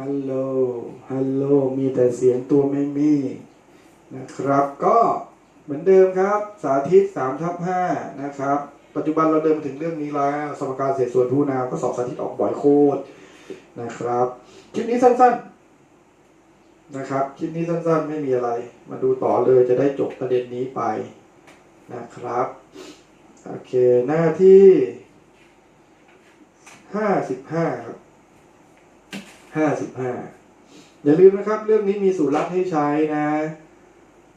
ฮัลโหล ฮัลโหล มีแต่เสียงตัวไม่มีนะครับ ก็เหมือนเดิมครับ สาธิต3ทับ5นะครับ ปัจจุบันเราเดินมาถึงเรื่องนี้แล้ว สมการเศษส่วนผู้นามก็สอบสาธิตออกบ่อยโคตรนะครับ คลิปนี้สั้นๆนะครับ คลิปนี้สั้นๆ ไม่มีอะไร มาดูต่อเลยจะได้จบประเด็นนี้ไปนะครับ โอเค หน้าที่ห้าสิบห้าครับ ห้าสิบห้าอย่าลืมนะครับ เรื่องนี้มีสูตรลัดให้ใช้นะ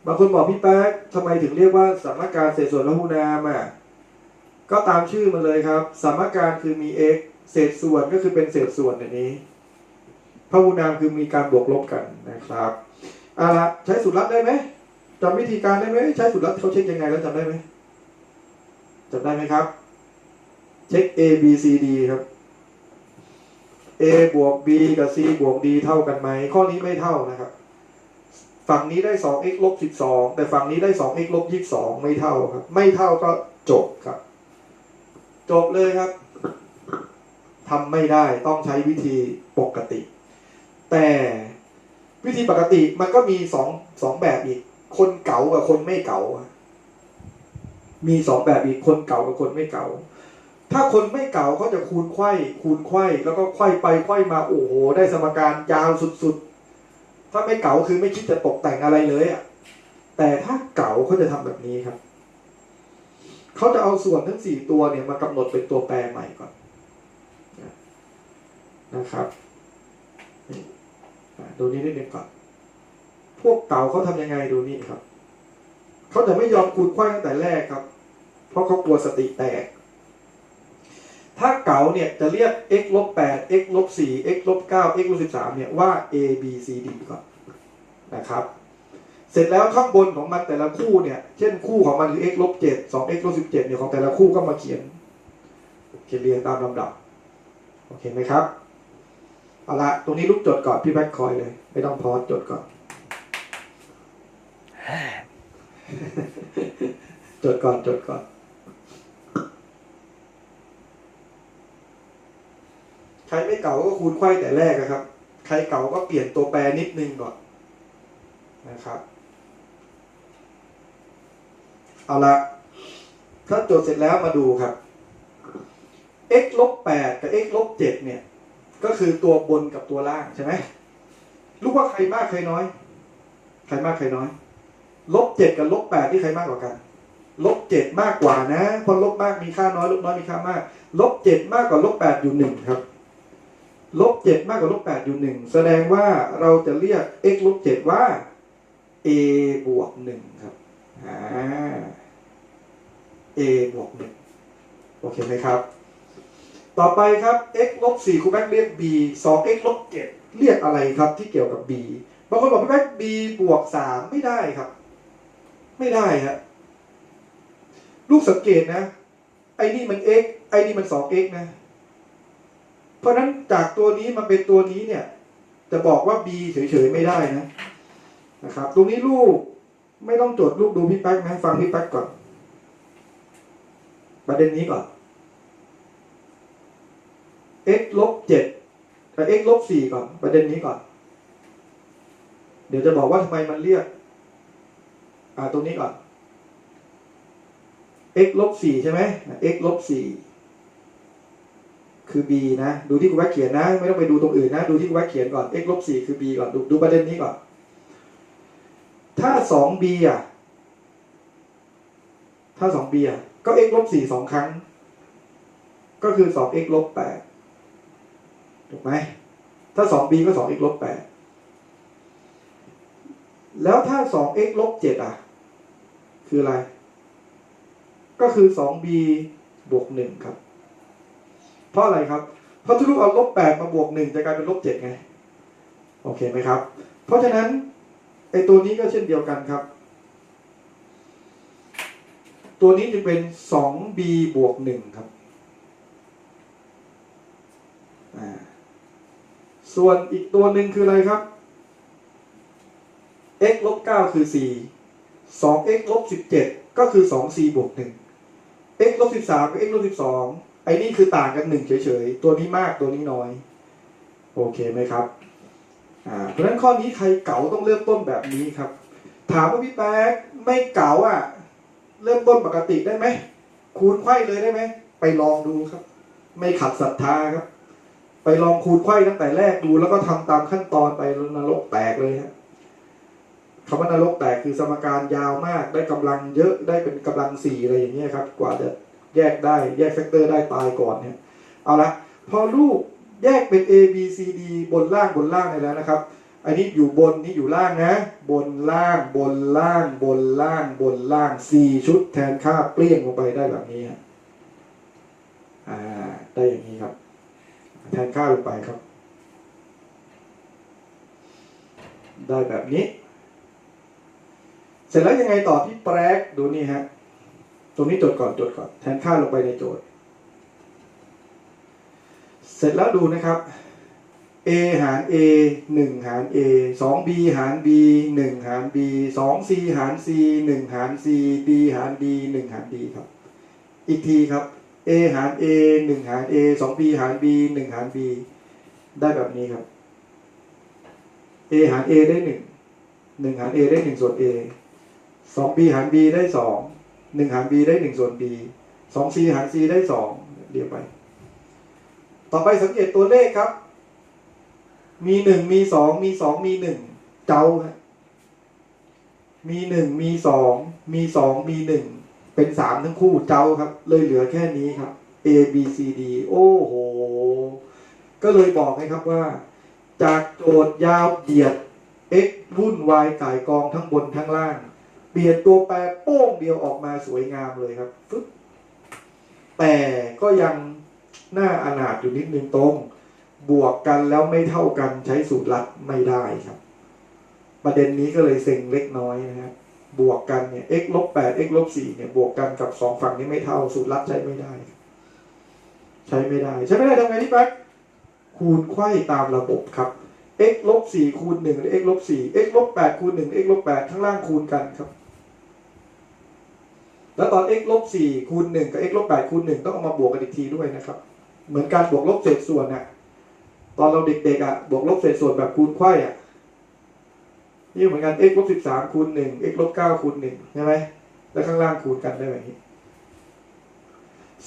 บางคนบอกพี่แป๊กทำไมถึงเรียกว่าสมการเศษส่วนละหูนามอะก็ตามชื่อมันเลยครับ สมการคือมี x เศษส่วนก็คือเป็นเศษส่วนอย่างนี้พหูนามคือมีการบวกลบกันนะครับเอาละใช้สูตรลัดได้ไหมจำวิธีการได้ไหมใช้สูตรลัดเขาเช็คยังไงแล้วจำได้ไหมจำได้ไหมครับ เช็ค a b c d ครับ a บวก b กับ c บวก d เท่ากันไหม ข้อนี้ไม่เท่านะครับ ฝั่งนี้ได้ 2x ลบ 12 แต่ฝั่งนี้ได้ 2x ลบ 22 ไม่เท่าครับ ไม่เท่าก็จบครับ จบเลยครับทำไม่ได้ต้องใช้วิธีปกติ แต่วิธีปกติมันก็มีสองสองแบบอีก คนเก๋ากับคนไม่เก๋ามีสองแบบอีกคนเก๋ากับคนไม่เก๋า ถ้าคนไม่เก่าเขาจะคูณไขว้คูณไขว้แล้วก็ไขว้ไปไขว้มาโอ้โหได้สมการยาวสุดๆ ถ้าไม่เก่าคือไม่คิดจะตกแต่งอะไรเลยอะแต่ถ้าเก่าเขาจะทำแบบนี้ครับเขาจะเอาส่วนทั้งสี่ตัวเนี่ยมากำหนดเป็นตัวแปรใหม่ก่อนนะครับดูนี้นิดนึงก่อนพวกเก่าเขาทำยังไงดูนี่ครับเขาจะไม่ยอมคูณไขว้ตั้งแต่แรกครับ เพราะเขากลัวสติแตก ถ้าเก๋าเนี่ยจะเรียก x ลบ8 x ลบ4 x ลบ9 x ลบ13เนี่ยว่า a b c d ก่อนนะครับ เสร็จแล้วข้างบนของมันแต่ละคู่เนี่ย เช่นคู่ของมันคือ x ลบ7 2 x ลบ17เนี่ยของแต่ละคู่ก็มาเขียนเขียนเรียงตามลำดับ โอเคไหมครับ เอาละตรงนี้ลูกจดก่อน พี่แบ็คคอยเลย ไม่ต้องพอสจดก่อน จดก่อนจดก่อน ใครไม่เก่าก็ คูณไขว้แต่แรกนะครับ ใครเก่าก็เปลี่ยนตัวแปรนิดนึงก่อนนะครับ เอาละถ้าโจดเสร็จแล้วมาดูครับ x ลบ8กับ x ลบ7เนี่ย ก็คือตัวบนกับตัวล่างใช่ไหมรู้ว่าใครมากใครน้อย ใครมากใครน้อย ลบ7กับลบ8ที่ใครมากกว่ากัน ลบ7มากกว่านะ เพราะลบมากมีค่าน้อย ลบน้อยมีค่ามาก ลบ7มากกว่าลบ8อยู่หนึ่งครับ ลบเจ็ดมากกว่าลบแปดอยู่หนึ่งแสดงว่าเราจะเรียก x ลบเจ็ดว่า a บวกหนึ่งครับอ่า a บวกหนึ่งโอเคไหมครับ ต่อไปครับ x ลบสี่ครูแบ็กเรียก b สอง x ลบเจ็ดเรียกอะไรครับที่เกี่ยวกับ b บางคนบอกพี่แบ็ก b บวกสามไม่ได้ครับ ไม่ได้ฮะลูกสังเกตนะ ไอ้นี่มัน x ไอ้นี่มันสอง x นะ เพราะฉะนั้นจากตัวนี้มาเป็นตัวนี้เนี่ย จะบอกว่า b เฉยๆไม่ได้นะนะครับ ตรงนี้ลูกไม่ต้องจดลูกดูพี่แป๊กนะฟังพี่แป๊กก่อน ประเด็นนี้ก่อน x ลบเจ็ดกับ x ลบสี่ก่อน ประเด็นนี้ก่อน เดี๋ยวจะบอกว่าทำไมมันเรียก อ่าตรงนี้ก่อน x ลบสี่ใช่ไหม x ลบสี่ คือ b นะ ดูที่คุณแวกเขียนนะ ไม่ต้องไปดูตรงอื่นนะ ดูที่คุณแวกเขียนก่อน x ลบสี่คือ b ก่อน ดูดูประเด็นนี้ก่อน ถ้าสอง b อะ ถ้าสอง b อะ ก็ x ลบสี่สองครั้ง ก็คือสอง x ลบแปดถูกไหม ถ้าสอง b ก็สอง x ลบแปดแล้วถ้าสอง x ลบเจ็ดอะ คืออะไร ก็คือสอง b บวกหนึ่งครับ เพราะอะไรครับเพราะถ้าลูกเอาลบแปดมาบวกหนึ่งจะกลายเป็นลบเจ็ดไง โอเคไหมครับ เพราะฉะนั้นไอตัวนี้ก็เช่นเดียวกันครับ ตัวนี้จะเป็นสอง b บวกหนึ่งครับส่วนอีกตัวหนึ่งคืออะไรครับ x ลบเก้าคือสี่สอง x ลบสิบเจ็ดก็คือสอง c บวกหนึ่ง x ลบสิบสามกับ x ลบสิบสอง ไอ้นี่คือต่างกันหนึ่งเฉยๆ ตัวนี้มากตัวนี้น้อย โอเคไหมครับอ่าเพราะฉะนั้นข้อนี้ใครเก๋าต้องเริ่มต้นแบบนี้ครับ ถามว่าพี่แป๊กไม่เก๋าอะ เริ่มต้นปกติได้ไหมคูณไขว้เลยได้ไหมไปลองดูครับ ไม่ขัดศรัทธาครับ ไปลองคูณไขว้ตั้งแต่แรกดู แล้วก็ทำตามขั้นตอนไปนรกแตกเลยฮะคำว่านรกแตกคือสมการยาวมาก ได้กำลังเยอะได้เป็นกำลังสี่อะไรอย่างเงี้ยครับ กว่าจะ แยกได้แยกแฟกเตอร์ได้ตายก่อนเนี่ยเอาละพอลูกแยกเป็น A B C D บนล่างบนล่างได้แล้วนะครับ อันนี้อยู่บนนี่อยู่ล่างนะ บนล่างบนล่างบนล่างบนล่างสี่ชุดแทนค่าเปลี่ยนลงไปได้แบบนี้อ่าได้อย่างนี้ครับ แทนค่าลงไปครับ ได้แบบนี้ เสร็จแล้วยังไงต่อพี่แปรกดูนี่ฮะ ตรงนี้จดก่อนจดก่อน แทนค่าลงไปในโจทย์ เสร็จแล้วดูนะครับ a หาร a 1 หาร a 2 b หาร b 1 หาร b 2 c หาร c 1 หาร c d หาร d 1 หาร d ครับ อีกทีครับ a หาร a 1 หาร a 2 b หาร b 1 หาร b ได้แบบนี้ครับ a หาร a ได้ 1 1 หาร a ได้ 1 ส่วน a 2 b หาร b ได้ 2 1หาร b ได้1ส่วน b 2 c หาร c ได้2เรียงไป ต่อไปสังเกตตัวเลขครับ มีหนึ่งมีสองมีสองมีหนึ่งเจ้ามีหนึ่งมีสองมีสองมีหนึ่งเป็นสามทั้งคู่เจ้าครับ เลยเหลือแค่นี้ครับ A B C D โอ้โห ก็เลยบอกไงครับว่า จากโจทย์ยาวเหยียด x วุ่นวายก่ายกองทั้งบนทั้งล่าง เปลี่ยนตัวแปรโป้งเดียวออกมาสวยงามเลยครับฟึ๊บแต่ก็ยังหน่าอนาถอยู่นิดนึงตรง บวกกันแล้วไม่เท่ากันใช้สูตรลัดไม่ได้ครับ ประเด็นนี้ก็เลยเซ็งเล็กน้อยนะครับบวกกันเนี่ย x ลบแปด x ลบสี่เนี่ย บวกกันกับสองฝั่งนี้ไม่เท่า สูตรลัดใช้ไม่ได้ ใช้ไม่ได้ ใช้ไม่ได้ทำไงนี่แป๊กคูณไขว้ตามระบบครับ x ลบสี่คูณหนึ่งหรือ x ลบสี่ x ลบแปดคูณหนึ่ง x ลบแปดข้างล่างคูณกันครับ แล้วตอน x ลบสี่คูณหนึ่งกับ x ลบแปดคูณหนึ่งต้องเอามาบวกกันอีกทีด้วยนะครับ เหมือนการบวกลบเศษส่วนน่ะตอนเราเด็กๆอะบวกลบเศษส่วนแบบคูณไขว้อะนี่เหมือนกัน x ลบสิบสามคูณหนึ่ง x ลบเก้าคูณหนึ่งใช่ไหมแล้วข้างล่างคูณกันได้แบบนี้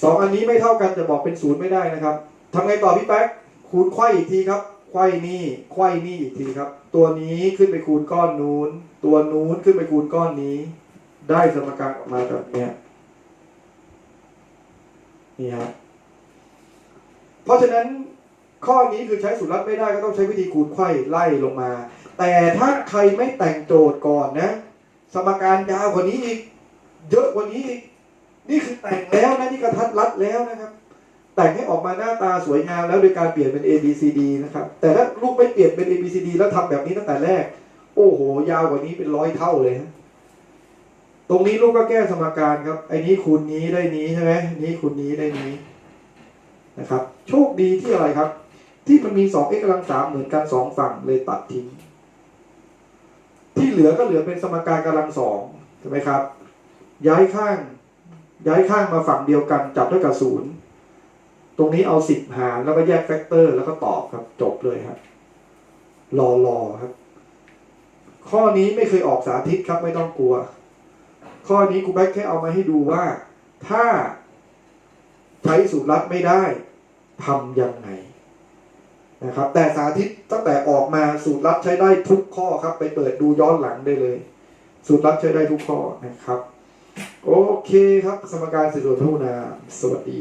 สองอันนี้ไม่เท่ากันจะบอกเป็นศูนย์ไม่ได้นะครับทำไงต่อพี่แป๊กคูณไขว้อีกทีครับไขว้นี่ไขว้นี่อีกทีครับ ตัวนี้ขึ้นไปคูณก้อนนู้น ตัวนู้นขึ้นไปคูณก้อนนี้ ได้สมการออกมาแบบเนี้ยนี่ฮะเพราะฉะนั้นข้อนี้คือใช้สูตรลัดไม่ได้ก็ต้องใช้วิธีคูณไขว้ไล่ลงมา แต่ถ้าใครไม่แต่งโจทย์ก่อนนะ สมการยาวกว่านี้อีก เยอะกว่านี้อีก นี่คือแต่งแล้วนะนี่กระทัดรัดแล้วนะครับ แต่งให้ออกมาหน้าตาสวยงามแล้วโดยการเปลี่ยนเป็น A B C D นะครับ แต่ถ้าลูกไม่เปลี่ยนเป็น A B C D แล้วทำแบบนี้ตั้งแต่แรก โอ้โห ยาวกว่านี้เป็นร้อยเท่าเลยฮะ ตรงนี้ลูกก็แก้สมการครับไอ้นี้คูณนี้ได้นี้ใช่ไหมนี้คูณนี้ได้นี้นะครับ โชคดีที่อะไรครับ ที่มันมีสอง x กำลังสามเหมือนกันสองฝั่งเลยตัดทิ้ง ที่เหลือก็เหลือเป็นสมการกำลังสองใช่ไหมครับ ย้ายข้าง ย้ายข้างมาฝั่งเดียวกัน จับด้วยกับศูนย์ตรงนี้เอาสิบหารแล้วก็แยกแฟกเตอร์ แล้วก็ตอบครับ จบเลยครับ รอรอครับ ข้อนี้ไม่เคยออกสาธิตครับไม่ต้องกลัว ข้อนี้ครูแบ็คแค่เอามาให้ดูว่า ถ้าใช้สูตรลัดไม่ได้ทำยังไงนะครับ แต่สาธิตตั้งแต่ออกมาสูตรลัดใช้ได้ทุกข้อครับ ไปเปิดดูย้อนหลังได้เลย สูตรลัดใช้ได้ทุกข้อนะครับ โอเคครับสมการสื่อส่วนพัฒนาสวัสดี